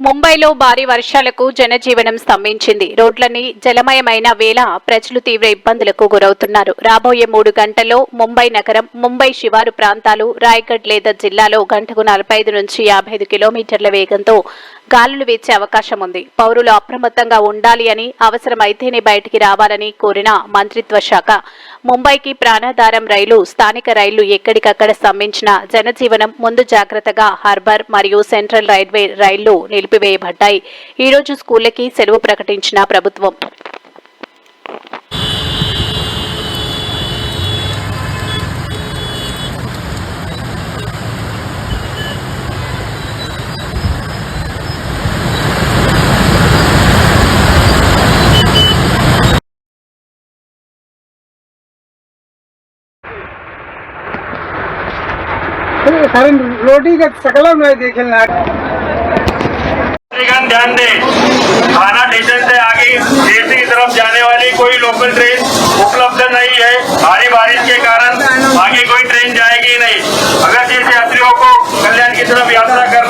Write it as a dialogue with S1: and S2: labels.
S1: ముంబైలో భారీ వర్షాలకు జనజీవనం స్తంభించింది. రోడ్లన్నీ జలమయమైన వేళ ప్రజలు తీవ్ర ఇబ్బందులకు గురవుతున్నారు. రాబోయే మూడు గంటల్లో ముంబై నగరం ముంబై శివారు ప్రాంతాలు రాయ్గఢ్ లేదా జిల్లాలో గంటకు నలభై ఐదు నుంచి యాభై ఐదు కిలోమీటర్ల వేగంతో గాలులు వీచే అవకాశం ఉంది. పౌరులు అప్రమత్తంగా ఉండాలి అని అవసరమైతేనే బయటికి రావాలని కోరిన మంత్రిత్వ శాఖ ముంబైకి ప్రాణాధారం రైలు స్థానిక రైళ్ళు ఎక్కడికక్కడ స్తంభించిన జనజీవనం ముందు జాగ్రత్తగా హార్బర్ మరియు సెంట్రల్ రైల్వే రైళ్ళు నిలిపివేయబడ్డాయి ఈ రోజు స్కూళ్లకి సెలవు ప్రకటించిన ప్రభుత్వం
S2: कारण रोटी का सकला मैं देखे ना
S3: निगम ध्यान दें थाना स्टेशन से आगे देश की तरफ़ जाने वाली कोई लोकल ट्रेन उपलब्ध नहीं है। भारी बारिश के कारण आगे कोई ट्रेन जाएगी नहीं। अगर जिस यात्रियों को कल्याण की तरफ़ यात्रा करना